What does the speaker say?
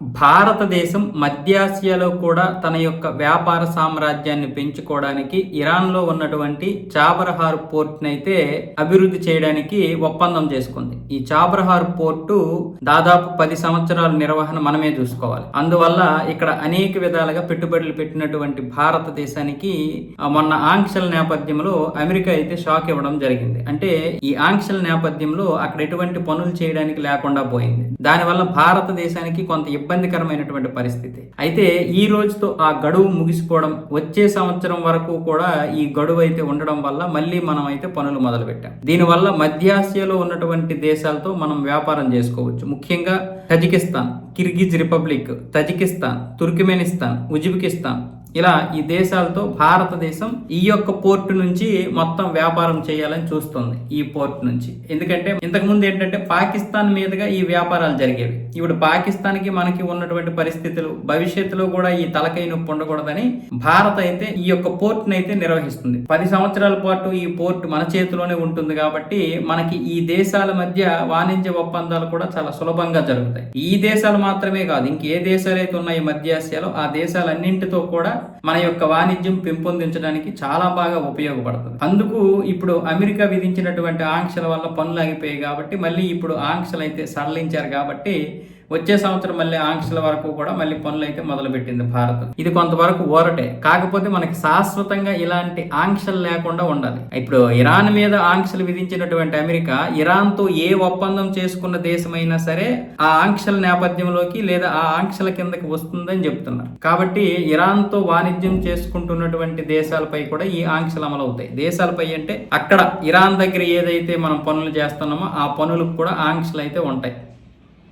భారతదేశం మధ్యాసియాలో కూడా తన యొక్క వ్యాపార సామ్రాజ్యాన్ని పెంచుకోవడానికి ఇరాన్లో ఉన్నటువంటి చాబర్హార్ పోర్ట్నైతే అయితే అభివృద్ధి చేయడానికి ఒప్పందం చేసుకుంది. ఈ చాబర్హార్ పోర్టు దాదాపు పది సంవత్సరాల నిర్వహణ మనమే చూసుకోవాలి. అందువల్ల ఇక్కడ అనేక విధాలుగా పెట్టుబడులు పెట్టినటువంటి భారతదేశానికి మొన్న ఆంక్షల నేపథ్యంలో అమెరికా అయితే షాక్ ఇవ్వడం జరిగింది. అంటే ఈ ఆంక్షల నేపథ్యంలో అక్కడ ఎటువంటి పనులు చేయడానికి లేకుండా పోయింది. దానివల్ల భారతదేశానికి కొంత ఇబ్బందికరమైనటువంటి పరిస్థితి. అయితే ఈ రోజుతో ఆ గడువు ముగిసిపోవడం వచ్చే సంవత్సరం వరకు కూడా ఈ గడువు అయితే ఉండడం వల్ల మళ్ళీ మనం అయితే పనులు మొదలు పెట్టాం దీనివల్ల మధ్యాసియాలో ఉన్నటువంటి దేశాలతో మనం వ్యాపారం చేసుకోవచ్చు. ముఖ్యంగా Tajikistan Kyrgyz Republic Tajikistan Turkmenistan Uzbekistan ఇలా ఈ దేశాలతో భారతదేశం ఈ యొక్క పోర్టు నుంచి మొత్తం వ్యాపారం చేయాలని చూస్తుంది ఈ పోర్ట్ నుంచి. ఎందుకంటే ఇంతకు ముందు ఏంటంటే పాకిస్తాన్ మీదుగా ఈ వ్యాపారాలు జరిగేవి. ఇప్పుడు పాకిస్తాన్కి మనకి ఉన్నటువంటి పరిస్థితులు భవిష్యత్తులో కూడా ఈ తలకై నొప్పి ఉండకూడదని భారత్ అయితే ఈ యొక్క పోర్ట్ని అయితే నిర్వహిస్తుంది. పది సంవత్సరాల పాటు ఈ పోర్ట్ మన చేతిలోనే ఉంటుంది కాబట్టి మనకి ఈ దేశాల మధ్య వాణిజ్య ఒప్పందాలు కూడా చాలా సులభంగా జరుగుతాయి. ఈ దేశాలు మాత్రమే కాదు ఇంకే దేశాలు అయితే ఉన్నాయి మధ్య ఆసియాలో ఆ దేశాలన్నింటితో కూడా మన యొక్క వాణిజ్యం పెంపొందించడానికి చాలా బాగా ఉపయోగపడుతుంది. అందుకు ఇప్పుడు అమెరికా విధించినటువంటి ఆంక్షల వల్ల పనులు ఆగిపోయాయి కాబట్టి మళ్ళీ ఇప్పుడు ఆంక్షలు అయితే సడలించారు కాబట్టి వచ్చే సంవత్సరం మళ్ళీ ఆంక్షల వరకు కూడా మళ్ళీ పనులు అయితే మొదలుపెట్టింది భారత్. ఇది కొంతవరకు ఓరటే కాకపోతే మనకి శాశ్వతంగా ఇలాంటి ఆంక్షలు లేకుండా ఉండాలి. ఇప్పుడు ఇరాన్ మీద ఆంక్షలు విధించినటువంటి అమెరికా ఇరాన్తో ఏ ఒప్పందం చేసుకున్న దేశమైనా సరే ఆ ఆంక్షల నేపథ్యంలోకి లేదా ఆ ఆంక్షల కిందకి వస్తుందని చెప్తున్నారు. కాబట్టి ఇరాన్తో వాణిజ్యం చేసుకుంటున్నటువంటి దేశాలపై కూడా ఈ ఆంక్షలు అమలు అవుతాయి దేశాలపై అంటే అక్కడ ఇరాన్ దగ్గర ఏదైతే మనం పనులు చేస్తున్నామో ఆ పనులకు కూడా ఆంక్షలు అయితే ఉంటాయి.